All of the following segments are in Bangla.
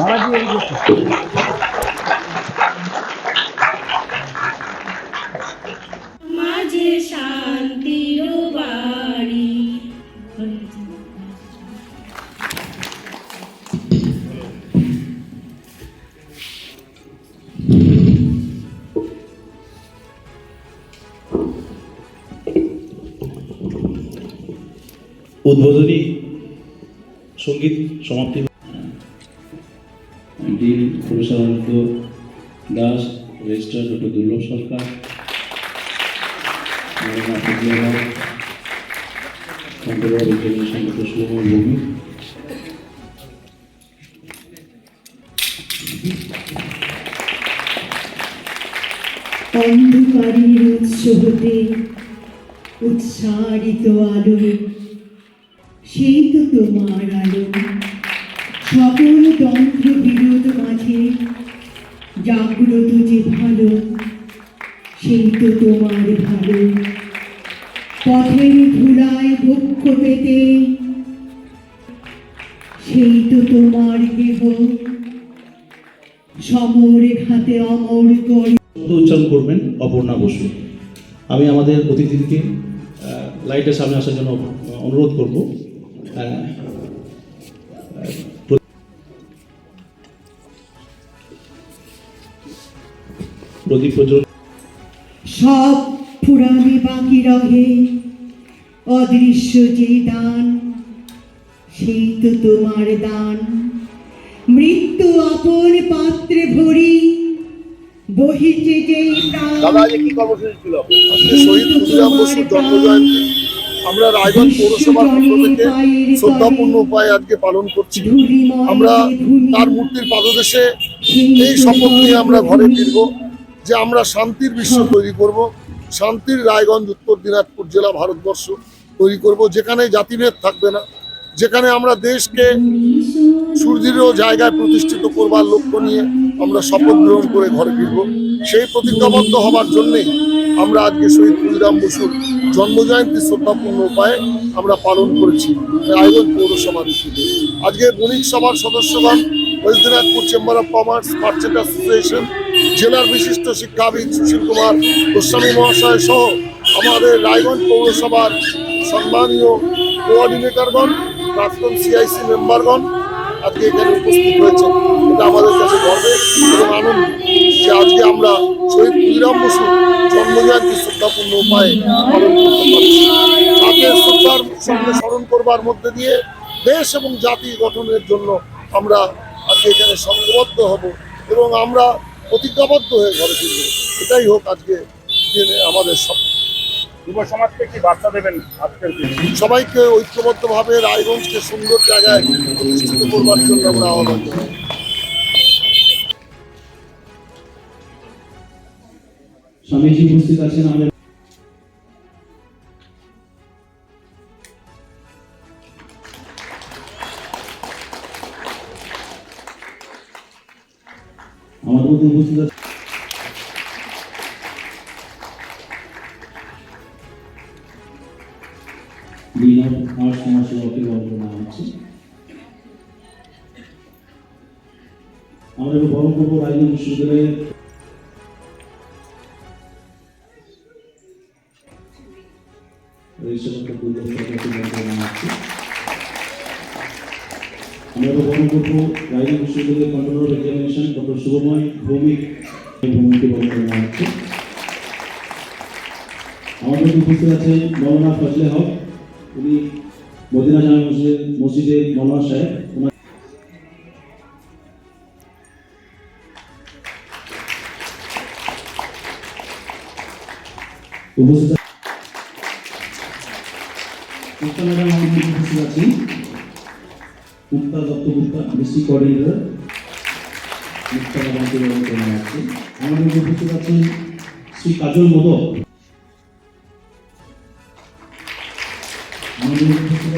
মাঝে উদ্বোধনী সংগীত সমাপ্তি dean professor Ananta Das registrar doctor Durlabh Sarkar অন্ধকারের উৎস হতে উৎসারিত আলো সেই তো তোমার আলো সকল তন্ত্র বিরোধ মাঝে জাগ্রত যে ভালো, সেই তো তোমার ভালো। পথের ধুলায় বক্ষ পেতে, সেই তো তোমার দেহ। সমর ঘাতে অমর করে উচ্চারণ করবেন অপর্ণা বসু। আমি আমাদের অতিথিকে লাইটের সামনে আসার জন্য অনুরোধ করব। প্রদীপ সব পুরাণে বাকি রহে অদৃশ্য যে দান সেই তো তোমার দান। মৃত্যু আপন পাত্রে ভরি বহিছে যেই প্রাণ। দাদা কি কর্মসূচি ছিল? শহীদ ক্ষুদিরাম বসুর জন্মজয়ন্তী আমরা রায়গঞ্জ পৌরসভার পক্ষ থেকে শ্রদ্ধাপূর্ণ উপায়ে আজকে পালন করছি। আমরা তার মূর্তির পাদদেশে এই শপথ নিয়ে আমরা ঘরে ফিরব, যে আমরা শান্তির বিশ্ব তৈরি করব, শান্তির রায়গঞ্জ, উত্তর দিনাজপুর জেলা ভারতবর্ষ তৈরি করব, যেখানে জাতিভেদ থাকবে না, যেখানে আমরা দেশকে সুদৃঢ় জায়গায় প্রতিষ্ঠিত করবার লক্ষ্য নিয়ে আমরা শপথ গ্রহণ করে ঘরে ফিরব। সেই প্রতিজ্ঞাবদ্ধ হবার জন্যেই আমরা আজকে শহীদ ক্ষুদিরাম বসুর জন্মজয়ন্তী শ্রদ্ধাপূর্ণ উপায়ে আমরা পালন করেছি। রায়গঞ্জ পৌরসভার আজকে বণিক সভার সদস্যগণ, west Dinajpur chamber of commerce merchant association, জেলার বিশিষ্ট শিক্ষাবিদ সুশীল কুমার গোস্বামী মহাশয় সহ আমাদের রায়গঞ্জ পৌরসভার সম্মানীয় কোঅর্ডিনেটরগণ, প্রাক্তন সিআইসি মেম্বারগণ আজকে এখানে উপস্থিত হয়েছে। এটা আমাদের কাছে গর্বের এবং আনন্দ যে আজকে আমরা শহীদ ক্ষুদিরাম বসুর জন্মজয়ন্তী শ্রদ্ধাপূর্ণ উপায়ে পালন করতে পারছি তাকে শ্রদ্ধার সঙ্গে স্মরণ করবার মধ্যে দিয়ে দেশ এবং জাতি গঠনের জন্য আমরা আজকে এখানে সংঘবদ্ধ হব এবং আমরা প্রতিজ্ঞাবদ্ধ হয়ে ঘরে ফিরব। এটাই হোক আজকে আমাদের সব যুব সমাজকে কি বার্তা দেবেন আজকের দিনে? সবাইকে ঐক্যবদ্ধভাবে রায়গঞ্জকে সুন্দর জায়গায় প্রতিষ্ঠিত করবার জন্য আমরা আহ্বান জানাই। স্বামীজি উপস্থিত আছেন আমাদের আমাদের মধ্যে উপস্থিত আছে সেবাকে বর্ণনা হচ্ছে বরং করব রাজনীতি বিশ্ববিদ্যালয়ের রেজিস্ট্রেশনটা পূর্ব সরকারকে বর্ণনা হচ্ছে আমরা শুভময় ভৌমিক ভৌমিককে বর্ণনা হচ্ছে আমাদের উপস্থিত আছেন মৌলানা ফজলে হক, উনি মদিনা জামা মসজিদ মসজিদের মৌলানা সাহেব উপস্থিত আছেন মুক্তা দত্ত গুপ্তা ডিস্ট্রিক্ট কোঅর্ডিনেটর, মুক্তা আমাদের উপস্থিত আছেন শ্রী কাজল মোদক। আমাদের উপস্থিত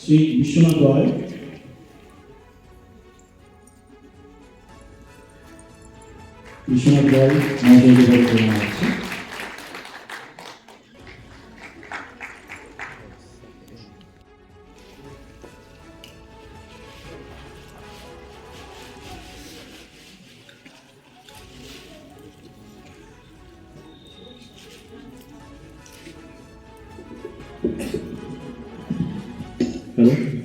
শ্রী বিশ্বনাথ রয় বিশ্বনাথ রয় হচ্ছে Hello?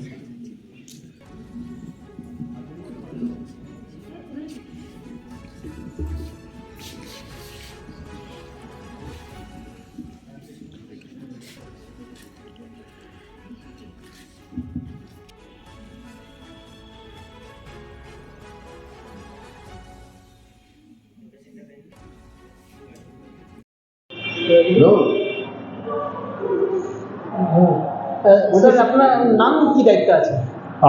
No. নাম কি দায়িত্ব আছে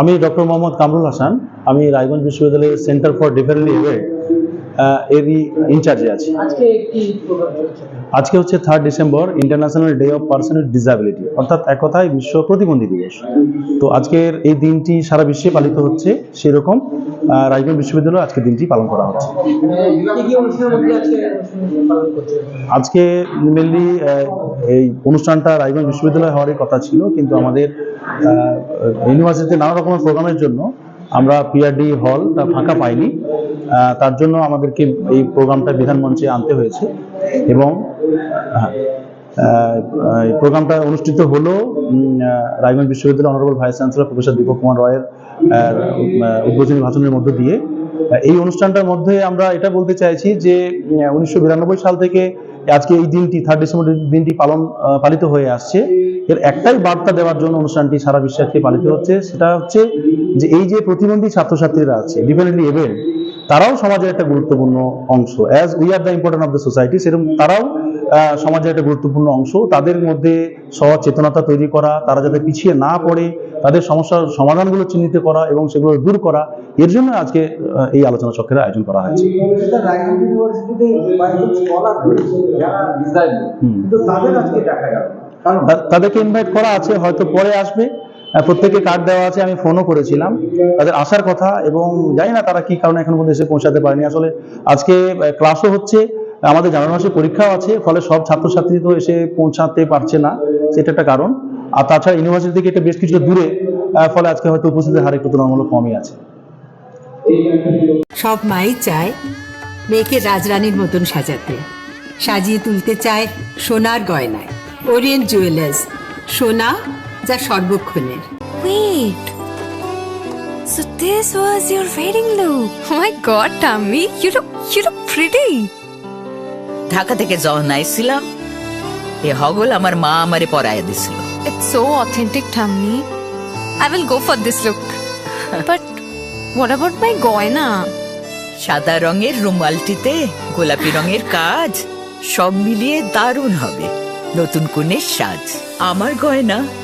আমি ডক্টর মোহাম্মদ কামরুল হাসান। আমি রায়গঞ্জ বিশ্ববিদ্যালয়ের সেন্টার ফর ডিফারেন্ট ইভেন্ট এরই ইনচার্জে আছি। আজকে হচ্ছে third December international day of person with disability অর্থাৎ এক কথায় বিশ্ব প্রতিবন্ধী দিবস। তো আজকের এই দিনটি সারা বিশ্বে পালিত হচ্ছে সেরকম রায়গঞ্জ বিশ্ববিদ্যালয়ে আজকে দিনটি পালন করা হচ্ছে। আজকে মেনলি এই অনুষ্ঠানটা রায়গঞ্জ বিশ্ববিদ্যালয়ে হওয়ারই কথা ছিল কিন্তু আমাদের ইউনিভার্সিটিতে নানা রকমের প্রোগ্রামের জন্য আমরা পিআরডি তা ফাঁকা পাইনি। তার জন্য আমাদেরকে এই প্রোগ্রামটা বিধানমঞ্চে আনতে হয়েছে। এবং প্রোগ্রামটা অনুষ্ঠিত হলো রায়গঞ্জ বিশ্ববিদ্যালয়ের honourable vice chancellor professor Dipak Kumar রায়ের উদ্বোধনী ভাষণের মধ্য দিয়ে। এই অনুষ্ঠানটার মধ্যে আমরা এটা বলতে চাইছি যে উনিশশো বিরানব্বই সাল থেকে আজকে এই দিনটি থার্ড ডিসেম্বর দিনটি পালন পালিত হয়ে আসছে। এর একটাই বার্তা দেওয়ার জন্য অনুষ্ঠানটি সারা বিশ্বে আজকে পালিত হচ্ছে, সেটা হচ্ছে যে, এই যে প্রতিবন্ধী ছাত্রছাত্রীরা আছে ডিফারেন্টলি এবেল তারাও সমাজের একটা গুরুত্বপূর্ণ অংশ। As we are the important of the society সেরকম তারাও সমাজের একটা গুরুত্বপূর্ণ অংশ। তাদের মধ্যে সচেতনতা তৈরি করা তারা যাতে পিছিয়ে না পড়ে তাদের সমস্যার সমাধানগুলো চিহ্নিত করা এবং সেগুলো দূর করা এর জন্য আজকে এই আলোচনা চক্রের আয়োজন করা হয়েছে। তাদেরকে ইনভাইট করা আছে হয়তো পরে আসবে। প্রত্যেকে কার্ড দেওয়া আছে, আমি ফোনও করেছিলাম। তাদের আসার কথা এবং জানি না তারা কি কারণে এখন পর্যন্ত এসে পৌঁছাতে পারেনি। আসলে আজকে ক্লাসও হচ্ছে, আমাদের জানুয়ারি মাসে পরীক্ষাও আছে, ফলে সব ছাত্রছাত্রী তো এসে পৌঁছাতে পারছে না, সেটা একটা কারণ। আর তাছাড়া ইউনিভার্সিটি থেকে এটা বেশ কিছুটা দূরে ফলে আজকে হয়তো উপস্থিতির হার একটু তুলনামূলক কমই আছে। সব মাই চায় মেয়েকে রাজরানীর মতন সাজাতে। সাজিয়ে তুলতে চায় সোনার গয়নায়। ওরিয়েন্ট জুয়েলার্স সোনা যা সর্বক্ষণের। Wait. So this was your Dhaka থেকে যখন আইছিলাম হগল আমার মা আমারে পরায় authentic tummy I will go for look but what my গয়না? সাদা রঙের রুমালটিতে গোলাপি রঙের কাজ সব মিলিয়ে দারুণ হবে। নতুন কোনের সাজ আমার গয়না।